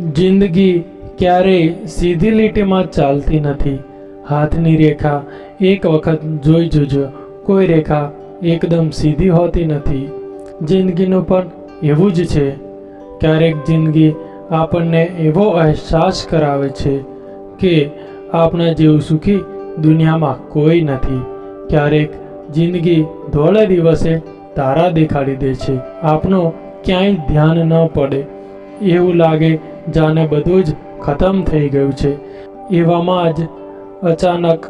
જિંદગી ક્યારેય સીધી લીટીમાં ચાલતી નથી. હાથની રેખા એક વખત જોઈ જોજો. કોઈ રેખા એકદમ સીધી હોતી નથી. જિંદગીનું પણ એવું જ છે. ક્યારેક જિંદગી આપણને એવો અહેસાસ કરાવે છે કે આપણા જેવું સુખી દુનિયામાં કોઈ નથી. ક્યારેક જિંદગી ધોળે દિવસે તારા દેખાડી દે છે. આપણો ક્યાંય ધ્યાન ન પડે. એવું લાગે જાણે બધું જ ખતમ થઈ ગયું છે. એવામાં જ અચાનક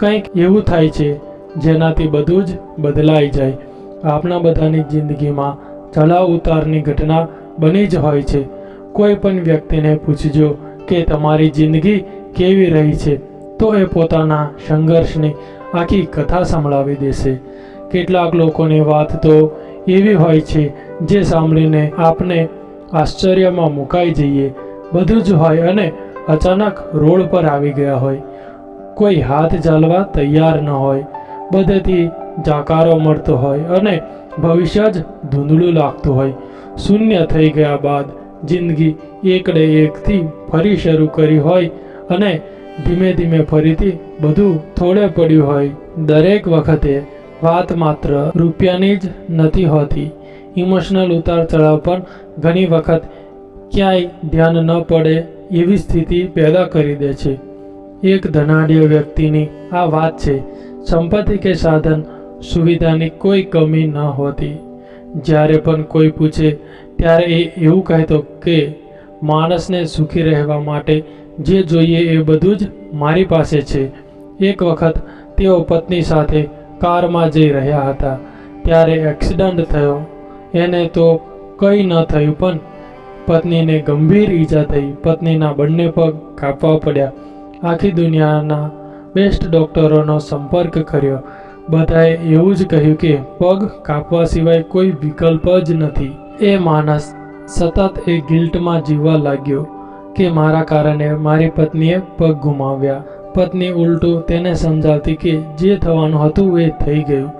કંઈક એવું થાય છે, જેનાથી બધું જ બદલાઈ જાય. આપણા બધાની જિંદગીમાં ચડાવ ઉતારની ઘટના બની જ હોય છે. કોઈ પણ વ્યક્તિને પૂછજો કે તમારી જિંદગી કેવી રહી છે, તો એ પોતાના સંઘર્ષની આખી કથા સંભળાવી દેશે. કેટલાક લોકોની વાત તો એવી હોય છે, જે સાંભળીને આપણે આશ્ચર્યમાં મુકાઈ જઈએ. બધું જ હોય અને અચાનક રોડ પર આવી ગયા હોય. કોઈ હાથ ચાલવા તૈયાર ન હોય. બધેથી જાકારો મળતો હોય અને ભવિષ્ય જ ધૂંધળું લાગતું હોય. શૂન્ય થઈ ગયા બાદ જિંદગી એકડે એકથી ફરી શરૂ કરી હોય અને ધીમે ધીમે ફરીથી બધું થોડે પડ્યું હોય. દરેક વખતે વાત માત્ર રૂપિયાની જ નથી હોતી. ઇમોશનલ ઉતાર ચઢાવ પણ ઘણી વખત ક્યાંય ધ્યાન ન પડે એવી સ્થિતિ પેદા કરી દે છે. એક ધનાઢ્ય વ્યક્તિની આ વાત છે, સંપત્તિ કે સાધન સુવિધાની કોઈ કમી ન હોતી. જ્યારે પણ કોઈ પૂછે, ત્યારે એ એવું કહેતો કે, માણસને સુખી રહેવા માટે જે જોઈએ એ બધું જ મારી પાસે છે. એક વખત તેઓ પત્ની સાથે કારમાં જઈ રહ્યા હતા. ત્યારે એક્સિડન્ટ થયો. એને તો કંઈ ન થયું પણ પત્નીને ગંભીર ઈજા થઈ. પત્નીના બંને પગ કાપવા પડ્યા. આખી દુનિયાના બેસ્ટ ડોક્ટરોનો સંપર્ક કર્યો. બધાએ એવું જ કહ્યું કે, પગ કાપવા સિવાય કોઈ વિકલ્પ જ નથી. એ માણસ સતત એ ગિલ્ટમાં જીવવા લાગ્યો કે મારા કારણે મારી પત્નીએ પગ ગુમાવ્યા. પત્ની ઉલટું તેને સમજાવતી કે, જે થવાનું હતું એ થઈ ગયું.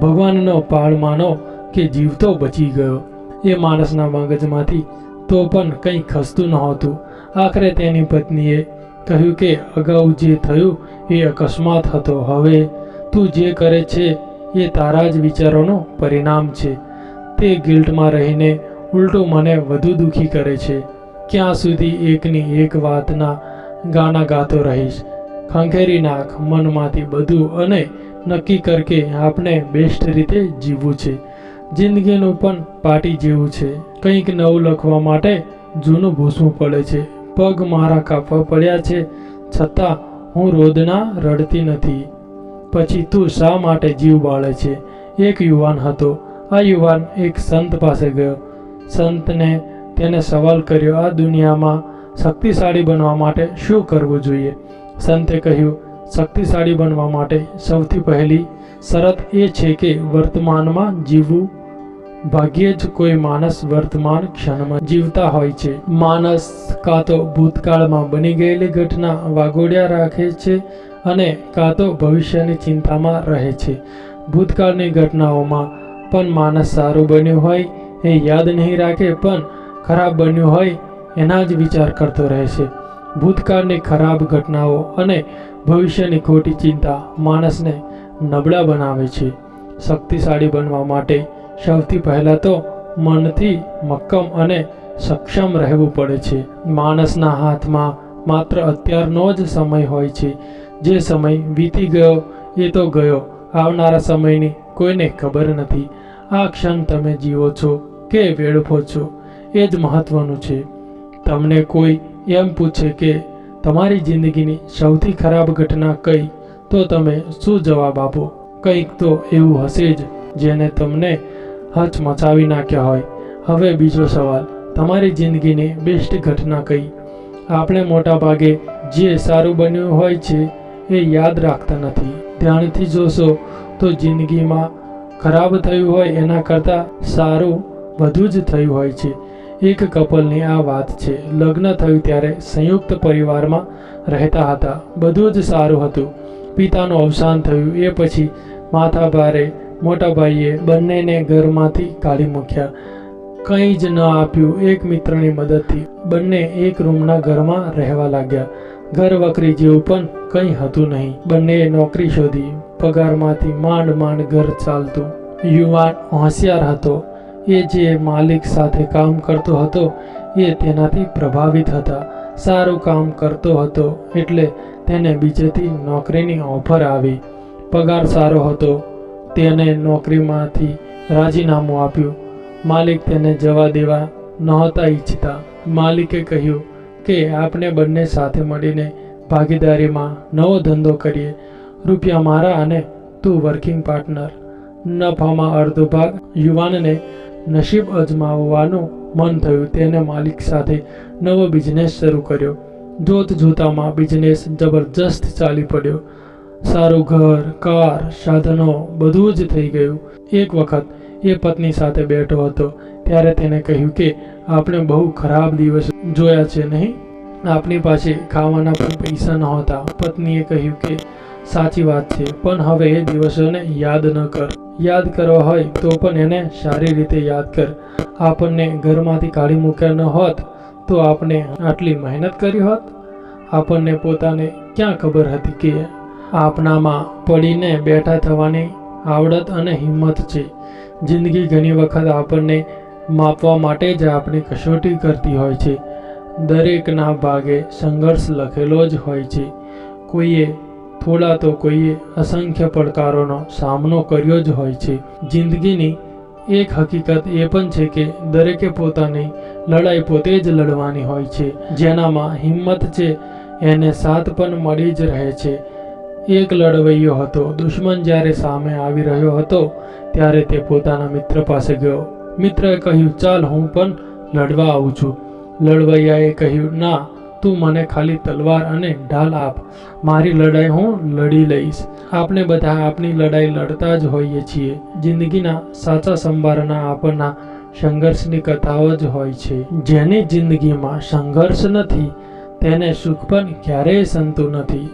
ભગવાનનો પાળ માનો કે જીવતો બચી ગયો. એ માણસના મગજમાંથી તો પણ કંઈ ખસતું નહોતું. આખરે તેની પત્નીએ કહ્યું કે, અગાઉ જે થયું એ અકસ્માત હતો. હવે તું જે કરે છે એ તારા જ વિચારોનું પરિણામ છે. તે ગિલ્ટમાં રહીને ઉલટું મને વધુ દુઃખી કરે છે. ક્યાં સુધી એકની એક વાતના ગાના ગાતો રહીશ? ખંખેરી નાખ મનમાંથી બધું અને નક્કી કર કે આપણે બેસ્ટ રીતે જીવવું છે. જિંદગીનું પણ પાટી જેવું છે. કંઈક નવું લખવા માટે જૂનું ભૂસવું પડે છે. પગ મારા કાપવા પડ્યા છે. છતાં હું રોદના રડતી નથી. પછી તું શા માટે જીવ બાળે છે? એક યુવાન હતો. આ યુવાન એક સંત પાસે ગયો. સંતને તેને સવાલ કર્યો, આ દુનિયામાં શક્તિશાળી બનવા માટે શું કરવું જોઈએ? સંતે કહ્યું, શક્તિશાળી બનવા માટે સૌથી પહેલી શરત એ છે કે વર્તમાનમાં જીવવું ભાગ્યે જ કોઈ માણસ વર્તમાન ક્ષણમાં જીવતા હોય છે. માણસ કાં તો ભૂતકાળમાં બની ગયેલી ઘટના વાગોડ્યા રાખે છે અને કાં તો ભવિષ્યની ચિંતામાં રહે છે. ભૂતકાળની ઘટનાઓમાં પણ માણસ સારું બન્યું હોય એ યાદ નહીં રાખે પણ ખરાબ બન્યું હોય એના જ વિચાર કરતો રહે છે. ભૂતકાળની ખરાબ ઘટનાઓ અને ભવિષ્યની ખોટી ચિંતા માણસને નબળા બનાવે છે. શક્તિશાળી બનવા માટે સૌથી પહેલાં તો મનથી મક્કમ અને સક્ષમ રહેવું પડે છે. માણસના હાથમાં માત્ર અત્યારનો જ સમય હોય છે. જે સમય વીતી ગયો એ તો ગયો. આવનારા સમયની કોઈને ખબર નથી. આ ક્ષણ તમે જીવો છો કે વેડફો છો એ જ મહત્વનું છે. તમને કોઈ એમ પૂછે કે તમારી જિંદગીની સૌથી ખરાબ ઘટના કઈ? તો તમે શું જવાબ આપો? કંઈક તો એવું હશે જ જેને તમને હચમચાવી નાખ્યા હોય. હવે બીજો સવાલ, તમારી જિંદગીની બેસ્ટ ઘટના કઈ? આપણે મોટા ભાગે જે સારું બન્યું હોય છે, એ યાદ રાખતા નથી. ધ્યાનથી જોશો તો જિંદગીમાં ખરાબ થયું હોય એના કરતાં સારું વધુ જ થયું હોય છે. એક કપલની આ વાત છે, લગ્ન થયું ત્યારે સંયુક્ત પરિવારમાં રહેતા હતા. બધું જ સારું હતું. પિતાનું અવસાન થયું, એ પછી માથા ભારે મોટા ભાઈએ બંનેને ઘરમાંથી કાઢી મૂક્યા. કંઈ જ ન આપ્યું. એક મિત્રની મદદથી બંને એક રૂમના ઘરમાં રહેવા લાગ્યા. ઘર વકરી જેવું પણ કંઈ હતું નહીં. બંનેએ નોકરી શોધી પગારમાંથી માંડ માંડ ઘર ચાલતું. યુવાન હોશિયાર હતો. એ જે માલિક સાથે કામ કરતો હતો, એ તેનાથી પ્રભાવિત હતા. સારું કામ કરતો હતો એટલે તેને બીજેથી નોકરીની ઓફર આવી. પગાર સારો હતો. તેને નોકરીમાંથી રાજીનામું આપ્યું. માલિક તેને જવા દેવા નહોતા ઈચ્છતા. માલિકે કહ્યું કે આપણે બંને સાથે મળીને ભાગીદારીમાં નવો ધંધો કરીએ. રૂપિયા મારા અને તું વર્કિંગ પાર્ટનર. નફામાં અડધો ભાગ યુવાનને નસીબ અજમાવવાનું મન થયું. તેને માલિક સાથે નવો બિઝનેસ શરૂ કર્યો. જોત જોતામાં બિઝનેસ જબરજસ્ત ચાલી પડ્યો. સારું ઘર, કાર, સાધનો બધું જ થઈ ગયું. એક વખત એ પત્ની સાથે બેઠો હતો. ત્યારે તેને કહ્યું કે, આપણે બહુ ખરાબ દિવસ જોયા છે, નહીં? આપણી પાસે ખાવાના પણ પૈસા નહોતા. પત્નીએ કહ્યું કે, સાચી વાત છે, પણ હવે એ દિવસોને યાદ ન કર. યાદ કરવા હોય તો પણ એને સારી રીતે યાદ કર. આપણને ઘરમાંથી કાઢી મૂક્યા ન હોત તો આપણે આટલી મહેનત કરી હોત. આપણને પોતાને ક્યાં ખબર હતી કે આપણામાં પડીને બેઠા થવાની આવડત અને હિંમત છે. જિંદગી ઘણી વખત આપણને માપવા માટે જ આપણી કસોટી કરતી હોય છે. દરેકના ભાગે સંઘર્ષ લખેલો જ હોય છે. કોઈએ થોડા તો કોઈએ અસંખ્ય પડકારોનો સામનો કર્યો જ હોય છે. જિંદગીની એક હકીકત એ પણ છે કે દરેકે પોતાની લડાઈ પોતે જ લડવાની હોય છે. જેનામાં હિંમત છે, એને સાથ પણ મળી જ રહે છે. એક લડવૈયો હતો. દુશ્મન જ્યારે સામે આવી રહ્યો હતો, ત્યારે તે પોતાના મિત્ર પાસે ગયો. મિત્રએ કહ્યું, ચાલ, હું પણ લડવા આવું છું. લડવૈયાએ કહ્યું, ના, તું મને ખાલી તલવાર અને ઢાલ આપ. મારી લડાઈ હું લડી લઈશ. આપણે બધા આપણી લડાઈ લડતા જ હોઈએ છીએ. જિંદગીના સાચા સંભારના આપણના સંઘર્ષની કથાઓ જ હોય છે. જેની જિંદગીમાં સંઘર્ષ નથી, તેને સુખ પણ ક્યારેય સંતું નથી.